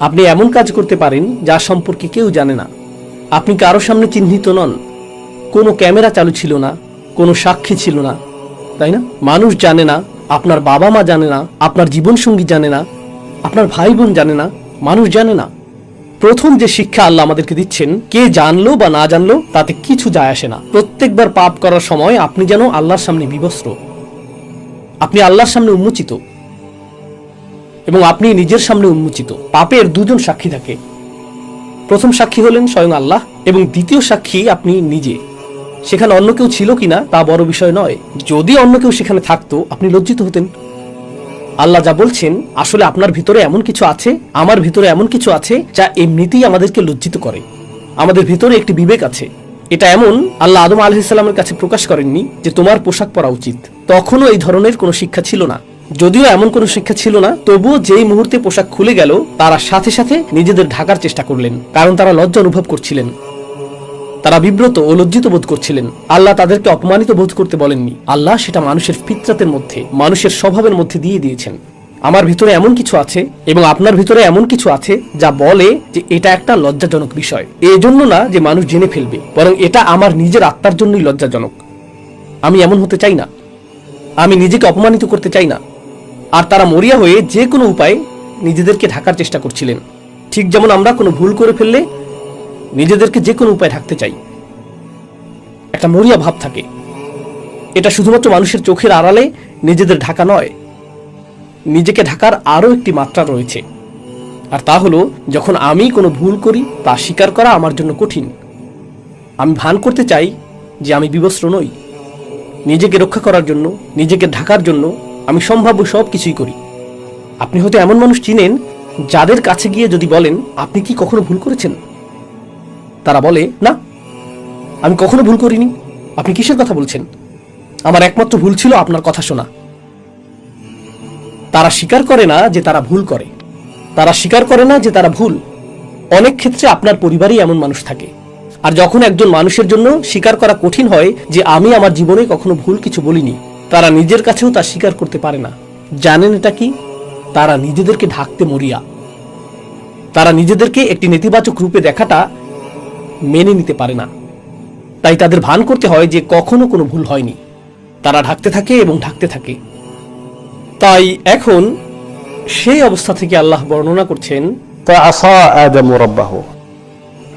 আপনি এমন কাজ করতে পারেন যা সম্পর্কে কেউ জানে না। আপনি কারও সামনে চিহ্নিত নন। কোনো ক্যামেরা চালু ছিল না, কোনো সাক্ষী ছিল না, তাই না? মানুষ জানে না, আপনার বাবা মা জানে না, আপনার জীবনসঙ্গী জানে না, আপনার ভাই বোন জানে না, মানুষ জানে না। প্রথম যে শিক্ষা আল্লাহ আমাদেরকে দিচ্ছেন, কে জানলো বা না জানলো, তাতে কিছু যায় আসে না। প্রত্যেকবার পাপ করার সময় আপনি যেন আল্লাহর সামনে বিবস্ত্র। আপনি আল্লাহর সামনে উন্মোচিত। এবং আপনি নিজের সামনে উন্মোচিত। পাপের দুজন সাক্ষী থাকে। প্রথম সাক্ষী হলেন স্বয়ং আল্লাহ এবং দ্বিতীয় সাক্ষী আপনি নিজে। সেখানে অন্য কেউ ছিল কিনা তা বড় বিষয় নয়। যদি অন্য কেউ সেখানে থাকতো, আপনি লজ্জিত হতেন। আল্লাহ যা বলছেন, আসলে আপনার ভিতরে এমন কিছু আছে, আমার ভিতরে এমন কিছু আছে, যা এমনিতেই আমাদেরকে লজ্জিত করে। আমাদের ভিতরে একটি বিবেক আছে। এটা এমন, আল্লাহ আদম আলহিসাল্লামের কাছে প্রকাশ করেননি যে তোমার পোশাক পরা উচিত। তখনও এই ধরনের কোনো শিক্ষা ছিল না। যদিও এমন কোনো শিক্ষা ছিল না, তবুও যেই মুহূর্তে পোশাক খুলে গেল, তারা সাথে সাথে নিজেদের ঢাকার চেষ্টা করলেন, কারণ তারা লজ্জা অনুভব করছিলেন। তারা বিব্রত ও লজ্জিত বোধ করছিলেন। আল্লাহ তাদেরকে অপমানিত বোধ করতে বলেননি। আল্লাহ সেটা মানুষের ফিতরাতের মধ্যে, মানুষের স্বভাবের মধ্যে দিয়ে দিয়েছেন। আমার ভিতরে এমন কিছু আছে এবং আপনার ভিতরে এমন কিছু আছে যা বলে যে এটা একটা লজ্জাজনক বিষয়। এই জন্য না যে মানুষ জেনে ফেলবে, বরং এটা আমার নিজের আত্মার জন্যই লজ্জাজনক। আমি এমন হতে চাই না। আমি নিজেকে অপমানিত করতে চাই না। আর তারা মরিয়া হয়ে যে কোনো উপায়ে নিজেদেরকে ঢাকার চেষ্টা করছিলেন। ঠিক যেমন আমরা কোনো ভুল করে ফেললে নিজেদেরকে যে কোনো উপায়ে ঢাকতে চাই। একটা মরিয়া ভাব থাকে। এটা শুধুমাত্র মানুষের চোখের আড়ালে নিজেদের ঢাকা নয়, নিজেকে ঢাকার আরও একটি মাত্রা রয়েছে। আর তা হলো, যখন আমি কোনো ভুল করি, তা স্বীকার করা আমার জন্য কঠিন। আমি ভান করতে চাই যে আমি বিবস্ত্র নই। নিজেকে রক্ষা করার জন্য, নিজেকে ঢাকার জন্য আমি সম্ভাব্য সব কিছুই করি। আপনি হয়তো এমন মানুষ চিনেন, যাদের কাছে গিয়ে যদি বলেন, আপনি কি কখনো ভুল করেছেন? তারা বলে, না, আমি কখনো ভুল করিনি। আপনি কিসের কথা বলছেন? আমার একমাত্র ভুল ছিল আপনার কথা শোনা। তারা স্বীকার করে না যে তারা ভুল করে। তারা স্বীকার করে না যে তারা ভুল। অনেক ক্ষেত্রে আপনার পরিবারেই এমন মানুষ থাকে। আর যখন একজন মানুষের জন্য স্বীকার করা কঠিন হয় যে, আমি আমার জীবনে কখনো ভুল কিছু বলিনি তারা নিজের কাছেও তা স্বীকার করতে পারে না। জানেন এটা কি? তারা নিজেদেরকে ঢাকতে মরিয়া। তারা নিজেদেরকে একটি নেতিবাচক রূপে দেখাটা মেনে নিতে পারে না। তাই তাদের ভান করতে হয় যে কখনো কোনো ভুল হয়নি। তারা ঢাকতে থাকে এবং ঢাকতে থাকে। তাই এখন সেই অবস্থা থেকে আল্লাহ বর্ণনা করছেন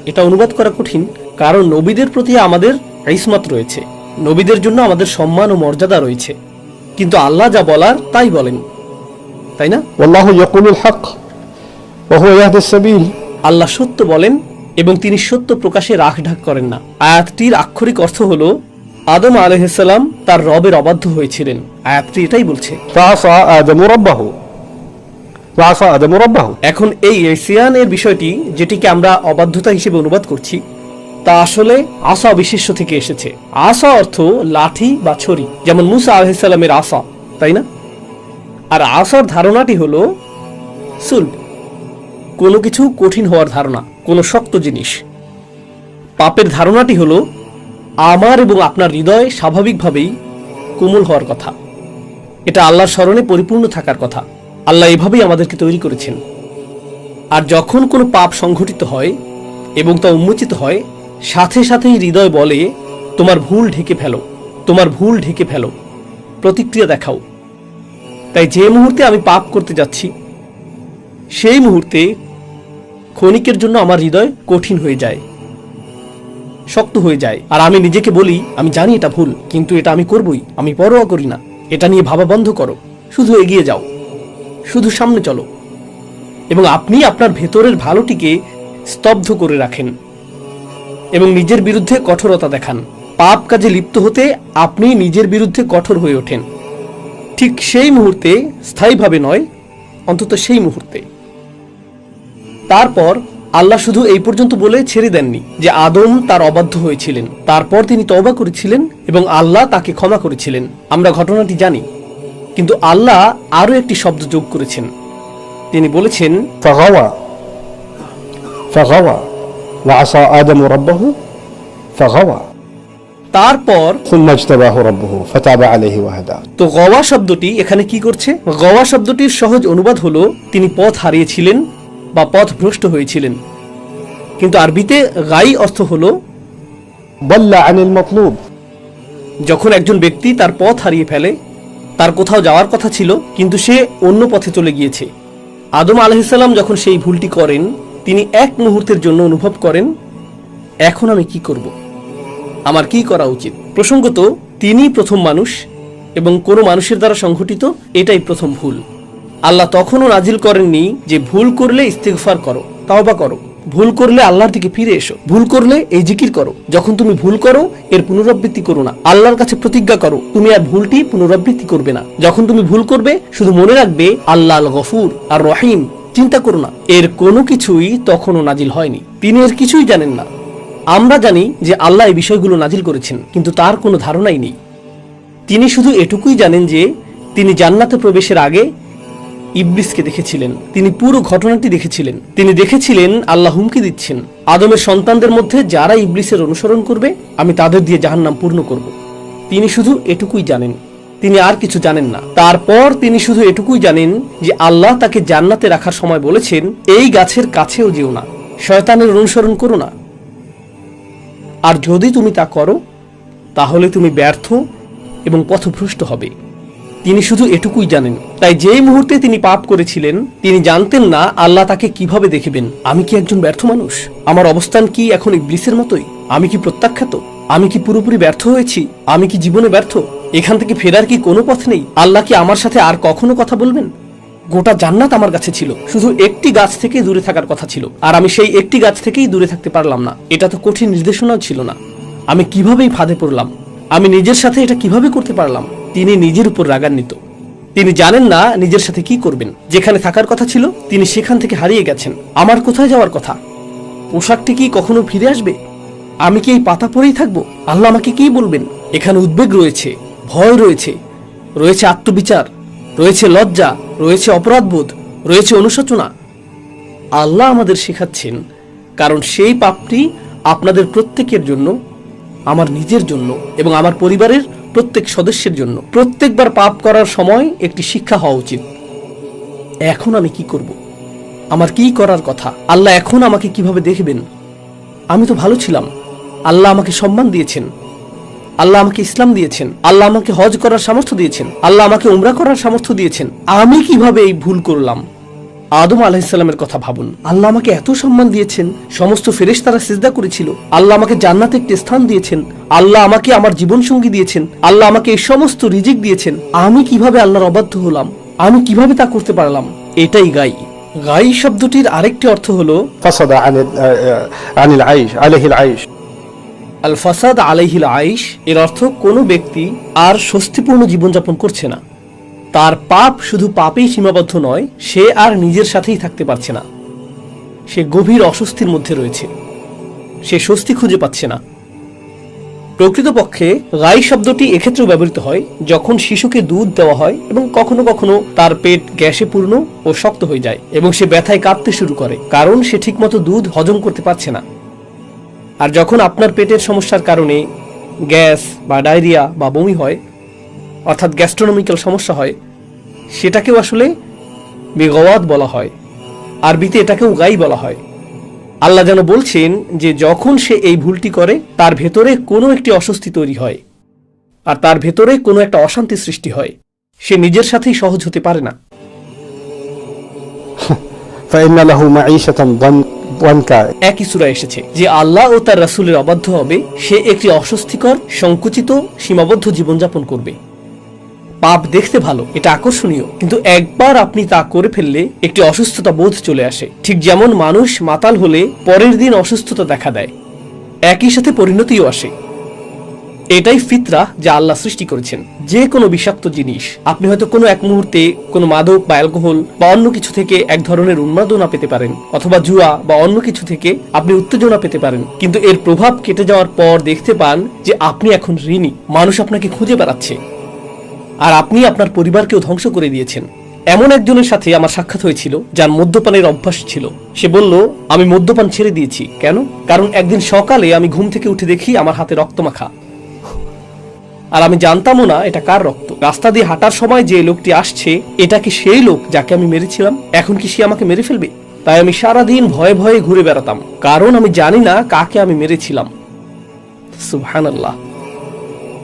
এটা অনুবাদ করা কঠিন কারণ নবীদের প্রতি আমাদের ইসমত রয়েছে। নবীদের জন্য আমাদের সম্মান ও মর্যাদা রয়েছে। কিন্তু আল্লাহ যা বলার তাই বলেন। তাই না? হক আল্লাহ সত্য বলেন এবং তিনি সত্য প্রকাশে রাখ ঢাক করেন না। আয়াতটির আক্ষরিক অর্থ হল আদম আলহাম তার রবের অবাধ্য হয়েছিলেন। আয়াতটি এটাই বলছে। এখন এই এশিয়ান এর বিষয়টি যেটিকে আমরা অবাধ্যতা হিসেবে অনুবাদ করছি তা আসলে আসা বিশেষ্য থেকে এসেছে। আসা অর্থ লাঠি বা ছড়ি যেমন মুসা আলহিসাল্লামের আসা, তাই না? আর আসার ধারণাটি হলো সুল কোনো কিছু কঠিন হওয়ার ধারণা, কোনো শক্ত জিনিস। পাপের ধারণাটি হলো আমার এবং আপনার হৃদয় স্বাভাবিকভাবেই কোমল হওয়ার কথা। এটা আল্লাহর স্মরণে পরিপূর্ণ থাকার কথা। আল্লাহ এভাবেই আমাদেরকে তৈরি করেছেন। আর যখন কোনো পাপ সংঘটিত হয় এবং তা উন্মোচিত হয় সাথে সাথেই হৃদয় বলে, তোমার ভুল ঢেকে ফেলো, তোমার ভুল ঢেকে ফেলো, প্রতিক্রিয়া দেখাও। তাই যে মুহূর্তে আমি পাপ করতে যাচ্ছি, সেই মুহূর্তে ক্ষণিকের জন্য আমার হৃদয় কঠিন হয়ে যায়, শক্ত হয়ে যায়। আর আমি নিজেকে বলি, আমি জানি এটা ভুল, কিন্তু এটা আমি করবই, আমি পরোয়া করি না। এটা নিয়ে ভাবা বন্ধ করো, শুধু এগিয়ে যাও, শুধু সামনে চলো। এবং আপনি আপনার ভেতরের ভালোটিকে স্তব্ধ করে রাখেন। এবং নিজের বিরুদ্ধে কঠোরতা দেখান। পাপ কাজে লিপ্ত হতে আপনি নিজের বিরুদ্ধে কঠোর হয়ে ওঠেন। ঠিক সেই মুহূর্তে, স্থায়ীভাবে নয়, অন্তত সেই মুহূর্তে। তারপর, আল্লাহ শুধু এই পর্যন্ত বলে ছেড়ে দেননি যে আদম তার অবাধ্য হয়েছিলেন। তারপর তিনি তবা করেছিলেন এবং আল্লাহ তাকে ক্ষমা করেছিলেন। আমরা ঘটনাটি জানি, কিন্তু আল্লাহ আরও একটি শব্দ যোগ করেছেন। তিনি বলেছেন ফাগাওয়া ফাগাওয়া وعصى آدم ربه فغوى তারপর ثم اجتباه ربه فتاب عليه وهدى তো গওয়া শব্দটি এখানে কি করছে গওয়া শব্দটির সহজ অনুবাদ হলো তিনি পথ হারিয়েছিলেন বা পথ ভ্রষ্ট হয়েছিলেন কিন্তু আরবিতে গাই অর্থ হলো ضل عن المطلوب যখন একজন ব্যক্তি তার পথ হারিয়ে ফেলে তার কোথাও যাওয়ার কথা ছিল কিন্তু সে অন্য পথে চলে গিয়েছে আদম আলহিসাল্লাম যখন সেই ভুলটি করেন তিনি এক মুহূর্তের জন্য অনুভব করেন, এখন আমি কি করব? আমার কি করা উচিত? প্রসঙ্গত, তিনি প্রথম মানুষ এবং কোনো মানুষের দ্বারা সংঘটিত এটাই প্রথম ভুল। আল্লাহ তখনও নাজিল করেননি যে ভুল করলে ইস্তেগফার করো, তাওবা করো। ভুল করলে আল্লাহর দিকে ফিরে এসো। ভুল করলে এই জিকির করো। যখন তুমি ভুল করো, এর পুনরাবৃত্তি করো না। আল্লাহর কাছে প্রতিজ্ঞা করো, তুমি আর ভুলটি পুনরাবৃত্তি করবে না। যখন তুমি ভুল করবে, শুধু মনে রাখবে, আল্লাহ আল গফুর আর রহিম। চিন্তা করো না, এর কোনো কিছুই তখনও নাজিল হয়নি। তিনি এর কিছুই জানেন না। আমরা জানি যে আল্লাহ এই বিষয়গুলো নাজিল করেছেন, কিন্তু তার কোনো ধারণাই নেই। তিনি শুধু এটুকুই জানেন যে তিনি জান্নাতে প্রবেশের আগে ইবলিসকে দেখেছিলেন। তিনি পুরো ঘটনাটি দেখেছিলেন। তিনি দেখেছিলেন আল্লাহ হুমকি দিচ্ছেন। আদমের সন্তানদের মধ্যে যারা ইবলিসের অনুসরণ করবে, আমি তাদের দিয়ে জাহান্নাম পূর্ণ করব। তিনি শুধু এটুকুই জানেন। তিনি আর কিছু জানেন না। তারপর তিনি শুধু এটুকুই জানেন যে আল্লাহ তাকে জান্নাতে রাখার সময় বলেছেন, এই গাছের কাছেও যেও না, শয়তানের অনুসরণ করো না। আর যদি তুমি তা করো, তাহলে তুমি ব্যর্থ এবং পথভ্রষ্ট হবে। তিনি শুধু এটুকুই জানেন। তাই যেই মুহূর্তে তিনি পাপ করেছিলেন, তিনি জানতেন না আল্লাহ তাকে কীভাবে দেখবেন। আমি কি একজন ব্যর্থ মানুষ? আমার অবস্থান কি এখন ইবলিসের মতোই? আমি কি প্রত্যাখ্যাত? আমি কি পুরোপুরি ব্যর্থ হয়েছি? আমি কি জীবনে ব্যর্থ? এখান থেকে ফেরার কি কোনো পথ নেই? আল্লাহ কি আমার সাথে আর কখনো কথা বলবেন? গোটা জান্নাত আমার কাছে ছিল। শুধু একটি গাছ থেকে দূরে থাকার কথা ছিল। আর আমি সেই একটি গাছ থেকেই দূরে থাকতে পারলাম না। এটা তো কঠিন নির্দেশনাও ছিল না। আমি কিভাবেই ফাঁদে পড়লাম? আমি নিজের সাথে এটা কীভাবে করতে পারলাম? তিনি নিজের উপর রাগান্বিত। তিনি জানেন না নিজের সাথে কি করবেন। যেখানে থাকার কথা ছিল, তিনি সেখান থেকে হারিয়ে গেছেন। আমার কোথায় যাওয়ার কথা? পোশাকটি কি কখনো ফিরে আসবে? আমি কি এই পাতা পরেই থাকব? আল্লাহ আমাকে কি বলবেন? এখানে উদ্বেগ রয়েছে। ভয় রয়েছে। রয়েছে আত্মবিচার, রয়েছে লজ্জা, রয়েছে অপরাধবোধ, রয়েছে অনুশোচনা। আল্লাহ আমাদের শেখাচ্ছেন, কারণ সেই পাপটি আপনাদের প্রত্যেকের জন্য, আমার নিজের জন্য এবং আমার পরিবারের প্রত্যেক সদস্যের জন্য। প্রত্যেকবার পাপ করার সময় একটি শিক্ষা হওয়া উচিত। এখন আমি কি করব? আমার কি করার কথা? আল্লাহ এখন আমাকে কীভাবে দেখবেন? আমি তো ভালো ছিলাম। আল্লাহ আমাকে সম্মান দিয়েছেন। আল্লাহ আমাকে ইসলাম দিয়েছেন। আল্লাহ আমাকে হজ করার সামর্থ্য দিয়েছেন। আল্লাহ আমাকে উমরা করার সামর্থ্য দিয়েছেন। আমি কীভাবে এই ভুল করলাম? আদম আলাহিসাল্লামের কথা ভাবুন। আল্লাহ আমাকে এত সম্মান দিয়েছেন, সমস্ত ফেরেশ তারা সিজদা করেছিল। আল্লাহ আমাকে জান্নাতে একটি স্থান দিয়েছেন। আল্লাহ আমাকে আমার জীবন সঙ্গী দিয়েছেন। আল্লাহ আমাকে এই সমস্ত রিজিক দিয়েছেন। আমি কীভাবে আল্লাহর অবাধ্য হলাম? আমি কীভাবে তা করতে পারলাম? এটাই গাই। গাই শব্দটির আরেকটি অর্থ হলো আনিল আইশ আলহিল আইশ আল ফাসাদ আলাইহিল আইশ, এর অর্থ কোনো ব্যক্তি আর স্বস্তিপূর্ণ জীবনযাপন করছে না। তার পাপ শুধু পাপেই সীমাবদ্ধ নয়, সে আর নিজের সাথেই থাকতে পারছে না। সে গভীর অস্বস্তির মধ্যে রয়েছে। সে স্বস্তি খুঁজে পাচ্ছে না। প্রকৃতপক্ষে গাই শব্দটি এক্ষেত্রেও ব্যবহৃত হয়, যখন শিশুকে দুধ দেওয়া হয় এবং কখনো কখনো তার পেট গ্যাসে পূর্ণ ও শক্ত হয়ে যায় এবং সে ব্যথায় কাঁপতে শুরু করে, কারণ সে ঠিকমতো দুধ হজম করতে পারছে না। আর যখন আপনার পেটের সমস্যার কারণে গ্যাস বা ডায়রিয়া বা বমি হয় অর্থাৎ গ্যাস্ট্রোনমিক্যাল সমস্যা হয় সেটাকেও আসলে বেগওয়াত বলা হয় আরবিতে এটাকেও গাই বলা হয় আল্লাহ যেন বলছেন যে যখন সে এই ভুলটি করে তার ভেতরে কোনো একটি অস্বস্তি তৈরি হয় আর তার ভেতরে কোনো একটা অশান্তি সৃষ্টি হয় সে নিজের সাথেই সহজ হতে পারে না فإن له معيشة ضن- একই সূরা এসেছে, যে আল্লাহ ও তার রাসুলের অবাধ্য হবে, সে একটি অস্বস্তিকর, সংকুচিত, সীমাবদ্ধ জীবনযাপন করবে। পাপ দেখতে ভালো, এটা আকর্ষণীয়, কিন্তু একবার আপনি তা করে ফেললে একটি অসুস্থতা বোধ চলে আসে। ঠিক যেমন মানুষ মাতাল হলে পরের দিন অসুস্থতা দেখা দেয়, একই সাথে পরিণতিও আসে। এটাই ফিতরা যা আল্লাহ সৃষ্টি করেছেন। যে কোনো বিষাক্ত জিনিস, আপনি হয়তো কোনো এক মুহূর্তে কোনো মাদক বা অ্যালকোহল বা অন্য কিছু থেকে এক ধরনের উন্মাদনা পেতে পারেন, অথবা জুয়া বা অন্য কিছু থেকে আপনি উত্তেজনা পেতে পারেন। কিন্তু এর প্রভাব কেটে যাওয়ার পর দেখতে পান যে আপনি এখন ঋণী, মানুষ আপনাকে খুঁজে বেড়াচ্ছে। আর আপনি আপনার পরিবারকেও ধ্বংস করে দিয়েছেন। এমন একজনের সাথে আমার সাক্ষাৎ হয়েছিল, যার মদ্যপানের অভ্যাস ছিল। সে বলল, আমি মদ্যপান ছেড়ে দিয়েছি। কেন? কারণ একদিন সকালে আমি ঘুম থেকে উঠে দেখি আমার হাতে রক্তমাখা। আর আমি জানতামও না এটা কার রক্ত। রাস্তা দিয়ে হাঁটার সময় যে লোকটি আসছে, এটা কি সেই লোক যাকে আমি মেরেছিলাম? এখন কি সে আমাকে মেরে ফেলবে? তাই আমি সারাদিন ভয়ে ভয়ে ঘুরে বেড়াতাম। কারণ আমি জানি না কাকে আমি মেরেছিলাম।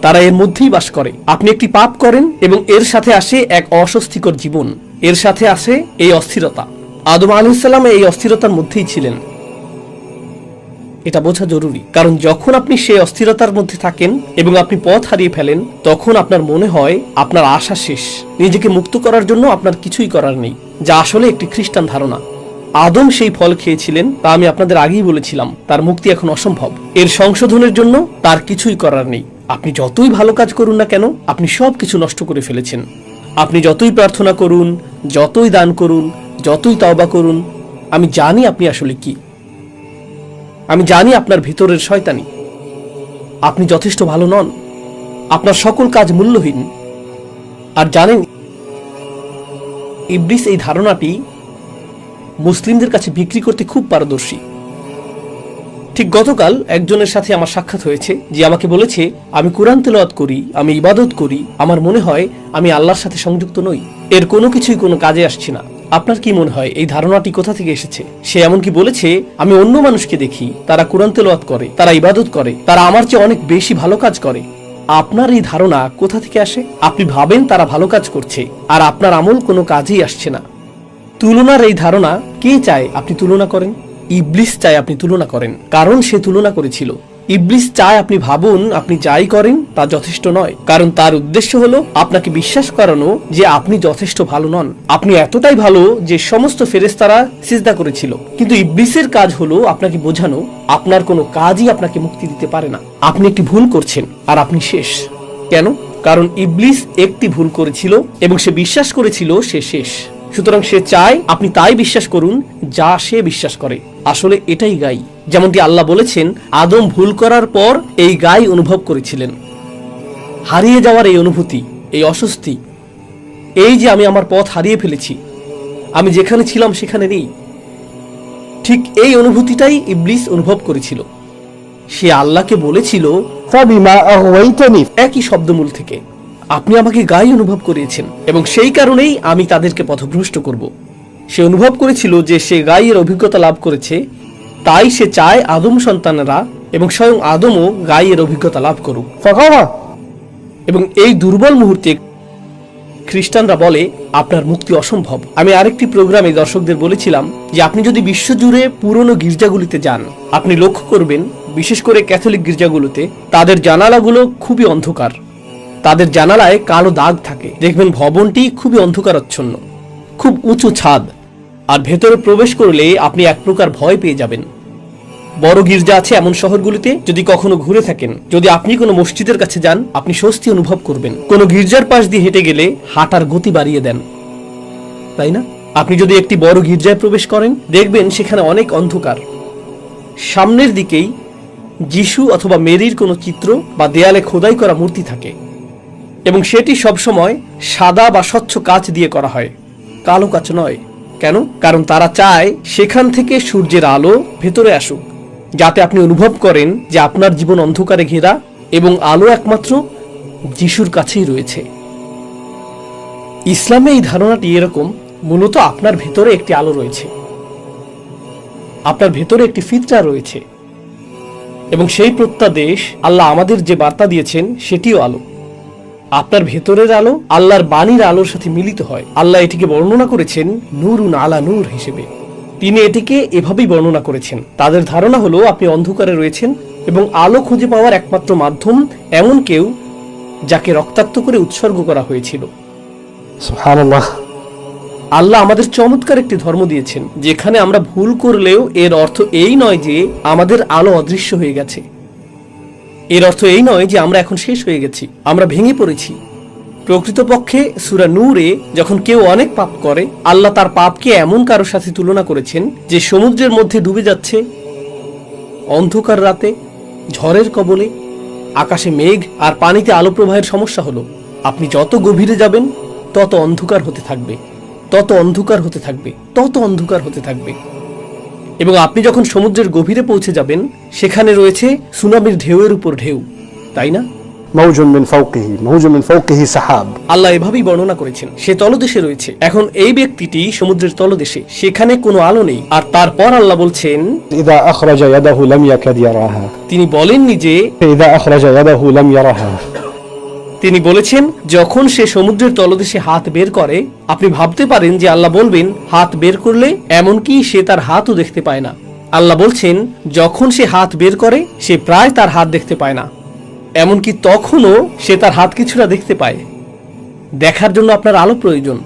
তারা এর মধ্যেই বাস করে। আপনি একটি পাপ করেন এবং এর সাথে আসে এক অস্বস্তিকর জীবন। এর সাথে আসে এই অস্থিরতা। আদম আলাইসাল্লাম এই অস্থিরতার মধ্যেই ছিলেন। এটা বোঝা জরুরি। কারণ যখন আপনি সেই অস্থিরতার মধ্যে থাকেন এবং আপনি পথ হারিয়ে ফেলেন, তখন আপনার মনে হয় আপনার আশা শেষ। নিজেকে মুক্ত করার জন্য আপনার কিছুই করার নেই, যা আসলে একটি খ্রিস্টান ধারণা। আদম সেই ফল খেয়েছিলেন, তা আমি আপনাদের আগেই বলেছিলাম, তার মুক্তি এখন অসম্ভব। এর সংশোধনের জন্য তার কিছুই করার নেই। আপনি যতই ভালো কাজ করুন না কেন, আপনি সব কিছু নষ্ট করে ফেলেছেন। আপনি যতই প্রার্থনা করুন, যতই দান করুন, যতই তওবা করুন, আমি জানি আপনি আসলে কি। আমি জানি আপনার ভিতরের শয়তানি। আপনি যথেষ্ট ভালো নন। আপনার সকল কাজ মূল্যহীন। আর জানেন, ইবলিস এই ধারণাটি মুসলিমদের কাছে বিক্রি করতে খুব পারদর্শী। ঠিক গতকাল একজনের সাথে আমার সাক্ষাৎ হয়েছে, যে আমাকে বলেছে, আমি কোরআন তেলাওয়াত করি, আমি ইবাদত করি, আমার মনে হয় আমি আল্লাহর সাথে সংযুক্ত নই। এর কোনো কিছুই কোনো কাজে আসছে না। আপনার কি মনে হয় এই ধারণাটি কোথা থেকে এসেছে? সে এমনকি বলেছে, আমি অন্য মানুষকে দেখি। তারা কোরআন তেলাওয়াত করে, তারা ইবাদত করে, তারা আমার চেয়ে অনেক বেশি ভালো কাজ করে। আপনার এই ধারণা কোথা থেকে আসে? আপনি ভাবেন তারা ভালো কাজ করছে, আর আপনার আমল কোনো কাজেই আসছে না। তুলনার এই ধারণা কে চায় আপনি তুলনা করেন? ইবলিস চায় আপনি তুলনা করেন, কারণ সে তুলনা করেছিল। ইবলিস চায় আপনি ভাবুন, আপনি যাই করেন তা যথেষ্ট নয়। কারণ তার উদ্দেশ্য হলো আপনাকে বিশ্বাস করানো যে আপনি যথেষ্ট ভালো নন। আপনি এতটাই ভালো যে সমস্ত ফেরেস্তারা সিজদা করেছিল। কিন্তু ইবলিসের কাজ হলো আপনাকে বোঝানো, আপনার কোনো কাজই আপনাকে মুক্তি দিতে পারে না। আপনি একটি ভুল করছেন আর আপনি শেষ। কেন? কারণ ইবলিস একটি ভুল করেছিল এবং সে বিশ্বাস করেছিল সে শেষ। সুতরাং সে চায় আপনি তাই বিশ্বাস করুন যা সে বিশ্বাস করে। আসলে এটাই গাই। যেমনটি আল্লাহ বলেছেন আদম ভুল করার পর এই গাই অনুভব করেছিলেন। হারিয়ে যাওয়ার এই অনুভূতি এই অস্বস্তি এই যে আমি আমার পথ হারিয়ে ফেলেছি আমি যেখানে ছিলাম সেখানে নেই। ঠিক এই অনুভূতিটাই ইবলিস অনুভব করেছিল। সে আল্লাহকে বলেছিল একই শব্দমূল থেকে। আপনি আমাকে গায়ে অনুভব করিয়েছেন এবং সেই কারণেই আমি তাদেরকে পথভ্রষ্ট করব। সে অনুভব করেছিল যে সে গায়ের অভিজ্ঞতা লাভ করেছে তাই সে চায় আদম সন্তানরা এবং স্বয়ং আদমও গায়ের অভিজ্ঞতা লাভ করুক। এবং এই দুর্বল মুহূর্তে খ্রিস্টানরা বলে আপনার মুক্তি অসম্ভব। আমি আরেকটি প্রোগ্রামে দর্শকদের বলেছিলাম যে আপনি যদি বিশ্বজুড়ে পুরনো গির্জাগুলিতে যান আপনি লক্ষ্য করবেন বিশেষ করে ক্যাথলিক গির্জাগুলোতে তাদের জানালাগুলো খুবই অন্ধকার। তাদের জানালায় কালো দাগ থাকে। দেখবেন ভবনটি খুবই অন্ধকারাচ্ছন্ন, খুব উঁচু ছাদ, আর ভেতরে প্রবেশ করলে আপনি এক প্রকার ভয় পেয়ে যাবেন। বড় গির্জা আছে এমন শহরগুলিতে, যদি কখনো ঘুরে থাকেন, যদি আপনি কোনো মসজিদের কাছে যান, আপনি স্বস্তি অনুভব করবেন। কোনো গির্জার পাশ দিয়ে হেঁটে গেলে হাঁটার গতি বাড়িয়ে দেন। তাই না? আপনি যদি একটি বড় গির্জায় প্রবেশ করেন, দেখবেন সেখানে অনেক অন্ধকার। সামনের দিকেই যিশু অথবা মেরির কোনো চিত্র বা দেয়ালে খোদাই করা মূর্তি থাকে। এবং সেটি সবসময় সাদা বা স্বচ্ছ কাচ দিয়ে করা হয়। কালো কাচ নয়। কেন? কারণ তারা চায় সেখান থেকে সূর্যের আলো ভেতরে আসুক, যাতে আপনি অনুভব করেন যে আপনার জীবন অন্ধকারে ঘেরা এবং আলো একমাত্র যিশুর কাছেই রয়েছে। ইসলামে এই ধারণাটি এরকম, মূলত আপনার ভেতরে একটি আলো রয়েছে। আপনার ভেতরে একটি ফিতরা রয়েছে। এবং সেই প্রত্যাদেশ আল্লাহ আমাদের যে বার্তা দিয়েছেন, সেটিও আলো। আপনার ভেতরের আলো আল্লাহর বাণীর আলোর সাথে মিলিত হয়। আল্লাহ এটিকে বর্ণনা করেছেন নুরুন আলা নূর হিসেবে। তিনি এটিকে এভাবেই বর্ণনা করেছেন। তাদের ধারণা হলো আপনি অন্ধকারে রয়েছেন এবং আলো খুঁজে পাওয়ার একমাত্র মাধ্যম এমন কেউ যাকে রক্তাক্ত করে উৎসর্গ করা হয়েছিল। আল্লাহ আমাদের চমৎকার একটি ধর্ম দিয়েছেন যেখানে আমরা ভুল করলেও এর অর্থ এই নয় যে আমাদের আলো অদৃশ্য হয়ে গেছে। এর অর্থ এই নয় যে আমরা এখন শেষ হয়ে গেছি, আমরা ভেঙে পড়েছি। প্রকৃতপক্ষে সুরা নূরে যখন কেউ অনেক পাপ করে, আল্লাহ তার পাপকে এমন কারোর সাথে তুলনা করেছেন যে সমুদ্রের মধ্যে ডুবে যাচ্ছে। অন্ধকার রাতে, ঝড়ের কবলে, আকাশে মেঘ আর পানিতে আলো প্রবাহের সমস্যা হলো। আপনি যত গভীরে যাবেন, তত অন্ধকার হতে থাকবে, তত অন্ধকার হতে থাকবে, তত অন্ধকার হতে থাকবে। এবং আপনি যখন সমুদ্রের গভীরে পৌঁছে যাবেন সেখানে রয়েছে সুনামির ঢেউয়ের উপর ঢেউ তাই না? আল্লাহ এভাবেই বর্ণনা করেছেন সে তলদেশে রয়েছে। এখন এই ব্যক্তিটি সমুদ্রের তলদেশে সেখানে কোনো আলো নেই। আর তারপর আল্লাহ বলছেন তিনি বলেননি যে তিনি বলেছেন, যখন সে সমুদ্রের তলদেশে হাত বের করে, আপনি ভাবতে পারেন যে আল্লাহ বলবেন, হাত বের করলে এমনকি সে তার হাতও দেখতে পায় না। আল্লাহ বলছেন, যখন সে হাত বের করে, সে প্রায় তার হাত দেখতে পায় না। এমনকি তখনও সে তার হাত কিছুটা দেখতে পায়। দেখার জন্য আপনার আলো প্রয়োজন।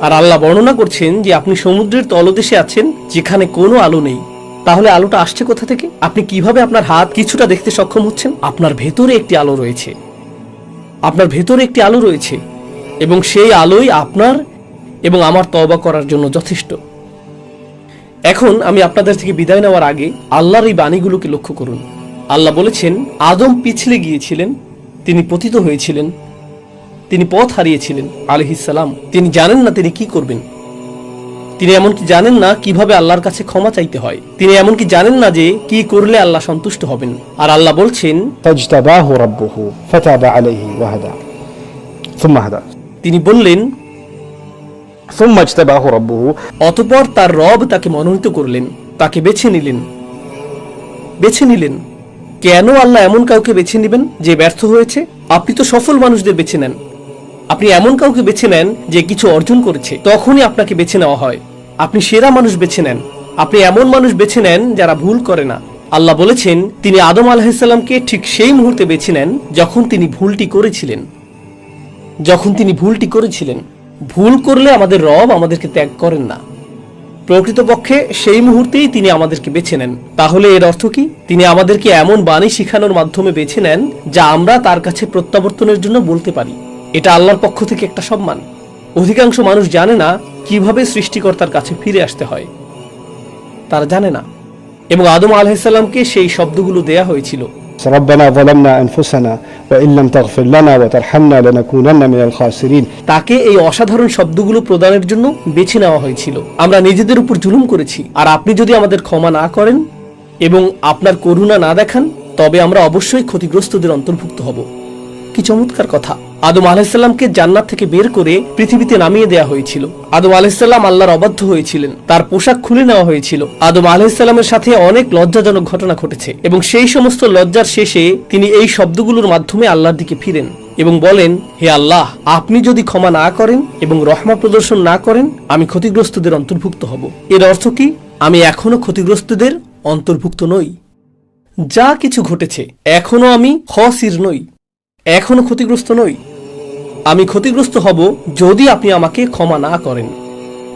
আর আল্লাহ বর্ণনা করছেন যে আপনি সমুদ্রের তলদেশে আছেন, যেখানে কোনো আলো নেই। তাহলে আলোটা আসছে কোথা থেকে? আপনি কীভাবে আপনার হাত কিছুটা দেখতে সক্ষম হচ্ছেন? আপনার ভেতরে একটি আলো রয়েছে। আপনার ভেতরে একটি আলো রয়েছে এবং সেই আলোই আপনার এবং আমার তবা করার জন্য যথেষ্ট। এখন আমি আপনাদের থেকে বিদায় নেওয়ার আগে আল্লাহর এই বাণীগুলোকে লক্ষ্য করুন। আল্লাহ বলেছেন, আদম পিছলে গিয়েছিলেন, তিনি পতিত হয়েছিলেন, তিনি পথ হারিয়েছিলেন আলহিসাল্লাম তিনি জানেন না তিনি কি করবেন। তিনি এমনকি জানেন না কীভাবে আল্লাহর কাছে ক্ষমা চাইতে হয়। তিনি এমনকি জানেন না যে কি করলে আল্লাহ সন্তুষ্ট হবেন। আর আল্লাহ বলছেন তিনি বললেন অতপর তার রব তাকে মনোনীত করলেন তাকে বেছে নিলেন। বেছে নিলেন। কেন আল্লাহ এমন কাউকে বেছে নেবেন যে ব্যর্থ হয়েছে? আপনি তো সফল মানুষদের বেছে নেন। আপনি এমন কাউকে বেছে নেন যে কিছু অর্জন করেছে। তখনই আপনাকে বেছে নেওয়া হয়। আপনি সেরা মানুষ বেছে নেন। আপনি এমন মানুষ বেছে নেন যারা ভুল করে না। আল্লাহ বলেছেন, তিনি আদম আলাহিসাল্লামকে ঠিক সেই মুহূর্তে বেছে নেন যখন তিনি ভুলটি করেছিলেন। যখন তিনি ভুলটি করেছিলেন। ভুল করলে আমাদের রব আমাদেরকে ত্যাগ করেন না। প্রকৃতপক্ষে সেই মুহূর্তেই তিনি আমাদেরকে বেছে নেন। তাহলে এর অর্থ কি? তিনি আমাদেরকে এমন বাণী শিখানোর মাধ্যমে বেছে নেন যা আমরা তার কাছে প্রত্যাবর্তনের জন্য বলতে পারি। এটা আল্লাহর পক্ষ থেকে একটা সম্মান। অধিকাংশ মানুষ জানে না কিভাবে সৃষ্টিকর্তার কাছে ফিরে আসতে হয় তারা জানে না এবং আদম আলাহিসাল্লামকে সেই শব্দগুলো দেয়া হয়েছিল ربنا ظلمنا أنفسنا وإن لم تغفر لنا وترحمنا لنكونن من الخاسرين তাকে এই অসাধারণ শব্দগুলো প্রদানের জন্য বেছে নেওয়া হয়েছিল আমরা নিজেদের উপর জুলুম করেছি আর আপনি যদি আমাদের ক্ষমা না করেন এবং আপনার করুণা না দেখান তবে আমরা অবশ্যই ক্ষতিগ্রস্তদের অন্তর্ভুক্ত হব কি চমৎকার কথা আদম আলাহিসাল্লামকে জান্নাত থেকে বের করে পৃথিবীতে নামিয়ে দেওয়া হয়েছিল। আদম আলাহিসাল্লাম আল্লাহর অবাধ্য হয়েছিলেন। তার পোশাক খুলে নেওয়া হয়েছিল। আদম আলাহিসাল্লামের সাথে অনেক লজ্জাজনক ঘটনা ঘটেছে এবং সেই সমস্ত লজ্জার শেষে তিনি এই শব্দগুলোর মাধ্যমে আল্লাহর দিকে ফিরেন এবং বলেন, হে আল্লাহ, আপনি যদি ক্ষমা না করেন এবং রহমা প্রদর্শন না করেন, আমি ক্ষতিগ্রস্তদের অন্তর্ভুক্ত হব। এর অর্থ কি? আমি এখনও ক্ষতিগ্রস্তদের অন্তর্ভুক্ত নই। যা কিছু ঘটেছে, এখনও আমি খসির নই। এখনও ক্ষতিগ্রস্ত নই। আমি ক্ষতিগ্রস্ত হব যদি আপনি আমাকে ক্ষমা না করেন।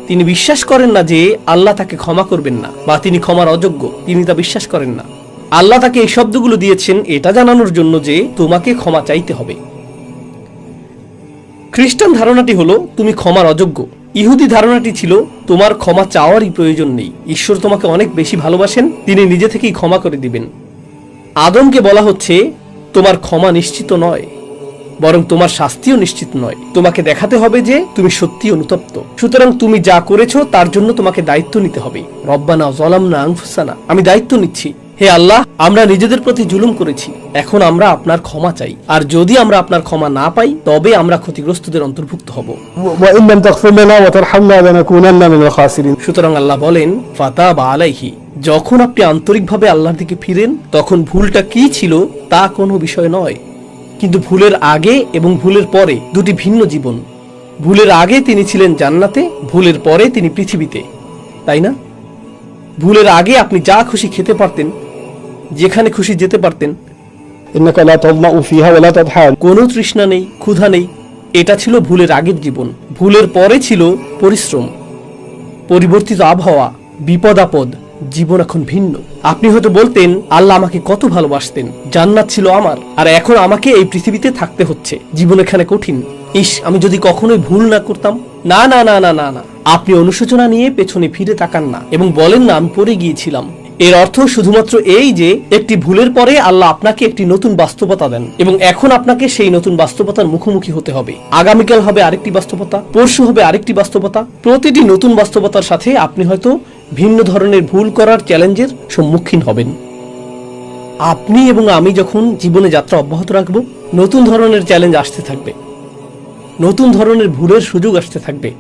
তিনি বিশ্বাস করেন না যে আল্লাহ তাকে ক্ষমা করবেন না, বা তিনি ক্ষমার অযোগ্য, তিনি তা বিশ্বাস করেন না। আল্লাহ তাকে এই শব্দগুলো দিয়েছেন, এটা জানানোর জন্য যে তোমাকে ক্ষমা চাইতে হবে। খ্রিস্টান ধারণাটি হলো, তুমি ক্ষমার অযোগ্য। ইহুদি ধারণাটি ছিল, তোমার ক্ষমা চাওয়ারই প্রয়োজন নেই। ঈশ্বর তোমাকে অনেক বেশি ভালোবাসেন, তিনি নিজে থেকেই ক্ষমা করে দিবেন। আদমকে বলা হচ্ছে, তোমার ক্ষমা নিশ্চিত নয়। বরং তোমার শাস্তিও নিশ্চিত নয়। তোমাকে দেখাতে হবে যে তুমি সত্যি অনুতপ্ত। সুতরাং তুমি যা করেছ তার জন্য তোমাকে দায়িত্ব নিতে হবে। রব্বানা জলামনা আংফুসানা আমি দায়িত্ব নিচ্ছি। হে আল্লাহ আমরা নিজেদের প্রতি জুলুম করেছি। এখন আমরা আপনার ক্ষমা চাই। আর যদি আমরা আপনার ক্ষমা না পাই তবে আমরা ক্ষতিগ্রস্তদের অন্তর্ভুক্ত হব। সুতরাং আল্লাহ বলেন ফাতা বা আলাইহি যখন আপনি আন্তরিকভাবে আল্লাহর দিকে ফিরেন তখন ভুলটা কি ছিল তা কোনো বিষয় নয়। কিন্তু ভুলের আগে এবং ভুলের পরে দুটি ভিন্ন জীবন। ভুলের আগে তিনি ছিলেন জান্নাতে ভুলের পরে তিনি পৃথিবীতে। তাই না? ভুলের আগে আপনি যা খুশি খেতে পারতেন যেখানে খুশি যেতে পারতেন কোন তৃষ্ণা নেই ক্ষুধা নেই এটা ছিল ভুলের আগের জীবন। ভুলের পরে ছিল পরিশ্রম। পরিবর্তিত আবহাওয়া বিপদ আপদ জীবন এখন ভিন্ন। আপনি হয়তো বলতেন, আল্লাহ আমাকে কত ভালোবাসতেন। জান্নাত ছিল আমার, আর এখন আমাকে এই পৃথিবীতে থাকতে হচ্ছে। জীবন এখানে কঠিন। ইস, আমি যদি কখনোই ভুল না করতাম? না না না না না না। আপনি অনুশোচনা নিয়ে পেছনে ফিরে তাকান না, এবং বলেন না, আমি পড়ে গিয়েছিলাম। এর অর্থ শুধুমাত্র এই যে, একটি ভুলের পরে আল্লাহ আপনাকে একটি নতুন বাস্তবতা দেন এবং এখন আপনাকে সেই নতুন বাস্তবতার মুখোমুখি হতে হবে। আগামীকাল হবে আরেকটি বাস্তবতা, পরশু হবে আরেকটি বাস্তবতা, প্রতিটি নতুন বাস্তবতার সাথে আপনি হয়তো ভিন্ন ধরনের ভুল করার চ্যালেঞ্জের সম্মুখীন হবেন। আপনি এবং আমি যখন জীবনে যাত্রা অব্যাহত রাখব, নতুন ধরনের চ্যালেঞ্জ আসতে থাকবে। নতুন ধরনের ভুলের সুযোগ আসতে থাকবে।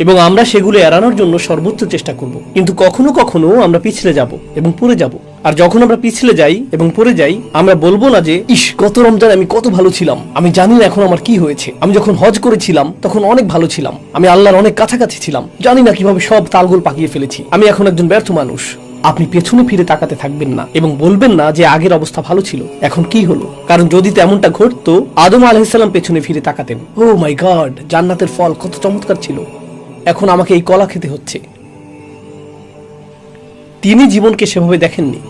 এবং আমরা সেগুলো এড়ানোর জন্য সর্বোচ্চ চেষ্টা করব। কিন্তু কখনো কখনো আমরা পিছলে যাব এবং পড়ে যাব। আর যখন আমরা পিছলে যাই এবং পড়ে যাই, আমরা বলব না যে, ইস গত রমজান, আমি কত ভালো ছিলাম। আমি জানি না এখন আমার কি হয়েছে। আমি যখন হজ করেছিলাম, তখন অনেক ভালো ছিলাম। আমি আল্লাহর অনেক কাছাকাছি ছিলাম। জানি না কীভাবে সব তালগোল পাকিয়ে ফেলেছি। আমি এখন একজন ব্যর্থ মানুষ। আপনি পেছনে ফিরে তাকাতে থাকবেন না এবং বলবেন না যে, আগের অবস্থা ভালো ছিল। এখন কি হলো? কারণ যদি তেমনটা ঘটতো, আদম আলাহিসাল্লাম পেছনে ফিরে তাকাতেন। ও মাই গড জান্নাতের ফল কত চমৎকার ছিল। এখন আমাকে এই কলা খেতে হচ্ছে। তিনি জীবনকে সেভাবে দেখেননি।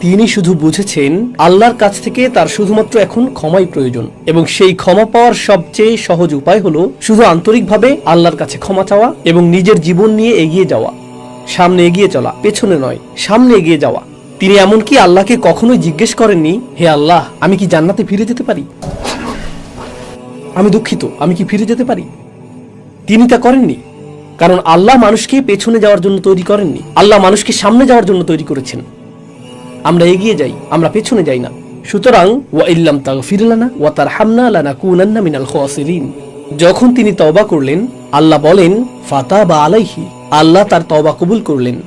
তিনি শুধু বুঝেছেন, আল্লাহর কাছ থেকে তার শুধুমাত্র এখন ক্ষমাই প্রয়োজন এবং সেই ক্ষমা পাওয়ার সবচেয়ে সহজ উপায় হলো শুধু আন্তরিকভাবে আল্লাহর কাছে ক্ষমা চাওয়া এবং নিজের জীবন নিয়ে এগিয়ে যাওয়া। সামনে এগিয়ে চলা পেছনে নয়, সামনে এগিয়ে যাওয়া। তিনি এমনকি আল্লাহকে কখনোই জিজ্ঞেস করেননি, হে আল্লাহ, আমি কি জান্নাতে ফিরে যেতে পারি? আমি দুঃখিত, আমি কি ফিরে যেতে পারি? তিনি তা করেননি। কারণ আল্লাহ মানুষকে পেছনে যাওয়ার জন্য তৈরি করেননি। আল্লাহ মানুষকে সামনে যাওয়ার জন্য তৈরি করেছেন। আমরা এগিয়ে যাই, আমরা পেছনে যাই না। সুতরাং, ওয়া ইল্লাম তাগফির লানা ওয়া তারহামনা লানাকুনান্না মিনাল খাসিরিন। যখন তিনি তওবা করলেন, আল্লাহ বলেন ফাতা বা আলাইহি। আল্লাহ তার তওবা কবুল করলেন।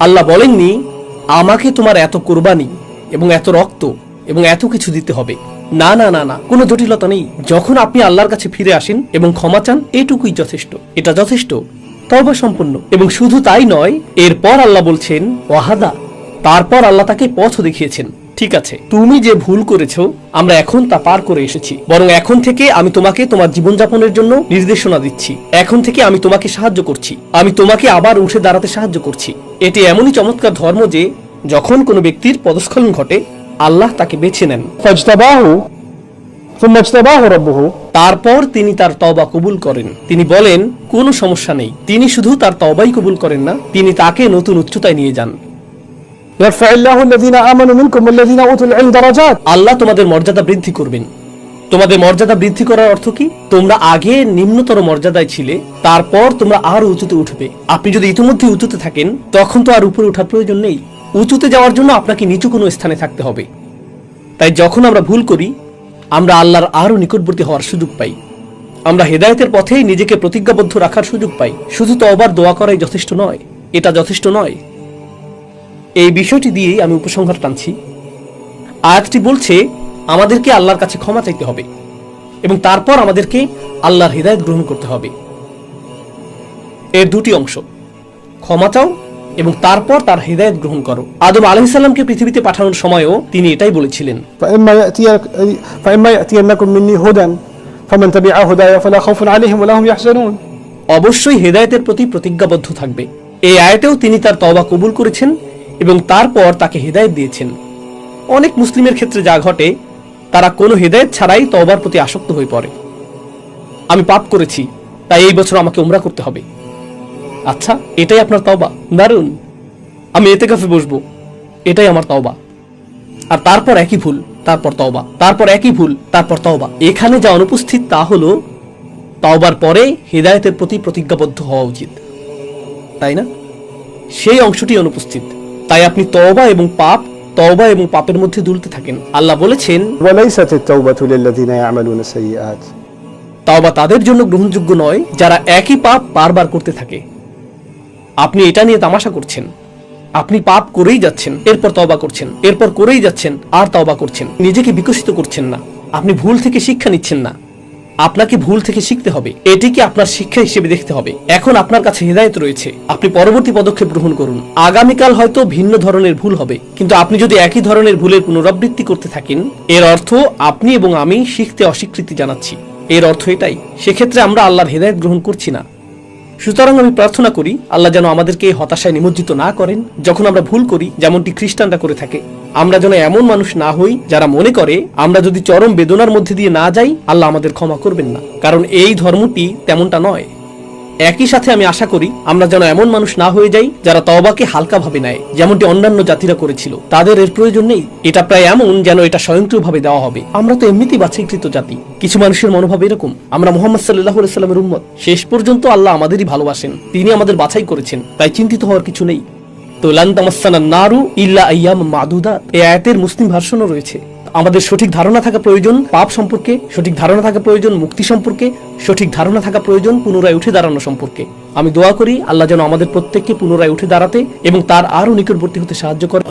আল্লাহ বলেননি, আমাকে তোমার এত কোরবানি এবং এত রক্ত এবং এত কিছু দিতে হবে। না না না না, কোনো জটিলতা নেই। যখন আপনি আল্লাহর কাছে ফিরে আসেন এবং ক্ষমা চান, এটুকুই যথেষ্ট। এটা যথেষ্ট। তওবা সম্পন্ন। এবং শুধু তাই নয়, এরপর আল্লাহ বলছেন, ওয়াহাদা। তারপর আল্লাহ তাকে পথ দেখিয়েছেন। ঠিক আছে, তুমি যে ভুল করেছ, আমরা এখন তা পার করে এসেছি। বরং এখন থেকে আমি তোমাকে তোমার জীবনযাপনের জন্য নির্দেশনা দিচ্ছি। এখন থেকে আমি তোমাকে সাহায্য করছি। আমি তোমাকে আবার উঠে দাঁড়াতে সাহায্য করছি। এটি এমনই চমৎকার ধর্ম যে, যখন কোনো ব্যক্তির পদস্খলন ঘটে আল্লাহ তাকে বেছে নেন। তারপর তিনি তার তবা কবুল করেন। তিনি বলেন কোনো সমস্যা নেই। তিনি শুধু তার তবাই কবুল করেন না তিনি তাকে নতুন উচ্চতায় নিয়ে যান। আল্লাহ তোমাদের মর্যাদা বৃদ্ধি করবেন। তোমাদের মর্যাদা বৃদ্ধি করার অর্থ কি? তোমরা আগে নিম্নতর মর্যাদায় ছিলে তারপর তোমরা আরও উঁচুতে উঠবে। আপনি যদি ইতিমধ্যে উঁচুতে থাকেন তখন তো আর উপরে ওঠার প্রয়োজন নেই। উঁচুতে যাওয়ার জন্য আপনাকে নিচু কোনো স্থানে থাকতে হবে। তাই যখন আমরা ভুল করি, আমরা আল্লাহর আরও নিকটবর্তী হওয়ার সুযোগ পাই। আমরা হেদায়েতের পথেই নিজেকে প্রতিজ্ঞাবদ্ধ রাখার সুযোগ পাই। শুধু তো অবার দোয়া করাই যথেষ্ট নয়, এটা যথেষ্ট নয়। এই বিষয়টি দিয়েই আমি উপসংহার টানছি। আয়াতটি বলছে, আমাদেরকে আল্লাহর কাছে ক্ষমা চাইতে হবে এবং তারপর আমাদেরকে আল্লাহর হৃদায়ত গ্রহণ করতে হবে। এর দুটি অংশ। ক্ষমা চাও এবং তারপর তার হৃদায়ত গ্রহণ করো। আদম আলাইসাল্লামকে পৃথিবীতে পাঠানোর সময়ও তিনি এটাই বলেছিলেন। অবশ্যই হেদায়তের প্রতি প্রতিজ্ঞাবদ্ধ থাকবে। এই আয়াতেও তিনি তার তবা কবুল করেছেন এবং তারপর তাকে হেদায়ত দিয়েছেন। অনেক মুসলিমের ক্ষেত্রে যা ঘটে তারা কোনো হেদায়ত ছাড়াই তবার প্রতি আসক্ত হয়ে পড়ে। আমি পাপ করেছি তাই এই বছর আমাকে উমরা করতে হবে। আচ্ছা এটাই আপনার তওবা। দারুণ আমি এতে কাফে বসবো। এটাই আমার তওবা। আর তারপর একই ভুল তারপর তওবা। তারপর একই ভুল তারপর তওবা। এখানে যা অনুপস্থিত তা হলো তওবার পরে হৃদায়তের প্রতি প্রতিজ্ঞাবদ্ধ হওয়া উচিত। তাই না? সেই অংশটি অনুপস্থিত। তাই আপনি তওবা এবং পাপ তওবা এবং পাপের মধ্যে দুলতে থাকেন। আল্লাহ বলেছেন তাওবা তাদের জন্য গ্রহণযোগ্য নয় যারা একই পাপ বারবার করতে থাকে। আপনি এটা নিয়ে তামাশা করছেন। আপনি পাপ করেই যাচ্ছেন, এরপর তবা করছেন, এরপর করেই যাচ্ছেন, আর তওবা করছেন, নিজেকে বিকশিত করছেন না। আপনি ভুল থেকে শিক্ষা নিচ্ছেন না। আপনাকে ভুল থেকে শিখতে হবে। এটিকে আপনার শিক্ষা হিসেবে দেখতে হবে। এখন আপনার কাছে হৃদায়ত রয়েছে। আপনি পরবর্তী পদক্ষেপ গ্রহণ করুন। আগামীকাল হয়তো ভিন্ন ধরনের ভুল হবে। কিন্তু আপনি যদি একই ধরনের ভুলের পুনরাবৃত্তি করতে থাকেন, এর অর্থ আপনি এবং আমি শিখতে অস্বীকৃতি জানাচ্ছি। এর অর্থ এটাই। সেক্ষেত্রে আমরা আল্লাহর হেদায়ত গ্রহণ করছি না। সুতরাং আমি প্রার্থনা করি, আল্লাহ যেন আমাদেরকে হতাশায় নিমজ্জিত না করেন, যখন আমরা ভুল করি, যেমনটি খ্রিস্টানরা করে থাকে। আমরা যেন এমন মানুষ না হই, যারা মনে করে, আমরা যদি চরম বেদনার মধ্যে দিয়ে না যাই, আল্লাহ আমাদের ক্ষমা করবেন না। কারণ এই ধর্মটি তেমনটা নয়। একই সাথে আমি আশা করি আমরা যেন এমন মানুষ না হয়ে যাই যারা তওবাকে হালকাভাবে নেয়, যেমনটি অন্যান্য জাতিরা করেছিল। তাদের এর প্রয়োজন নেই। এটা প্রায় এমন যেন এটা স্বয়ংক্রিয়ভাবে দেওয়া হবে। আমরা তো এমনিতেই বাছাইকৃত জাতি। কিছু মানুষের মনোভাব এরকম। আমরা মোহাম্মদ সাল্লাহ সাল্লামের উম্মত। শেষ পর্যন্ত আল্লাহ আমাদেরই ভালোবাসেন। তিনি আমাদের বাছাই করেছেন। তাই চিন্তিত হওয়ার কিছু নেই। তো লান তামাস্সানা নারু ইল্লা আইয়াম মাদুদা। এই আয়াতের মুসলিম ভার্সনও রয়েছে। আমাদের সঠিক ধারণা থাকা প্রয়োজন, পাপ সম্পর্কে, সঠিক ধারণা থাকা প্রয়োজন, মুক্তি সম্পর্কে, সঠিক ধারণা থাকা প্রয়োজন, পুনরায় উঠে দাঁড়ানো সম্পর্কে। আমি দোয়া করি, আল্লাহ যেন আমাদের প্রত্যেককে পুনরায় উঠে দাঁড়াতে এবং তার আরও নিকটবর্তী হতে সাহায্য করে।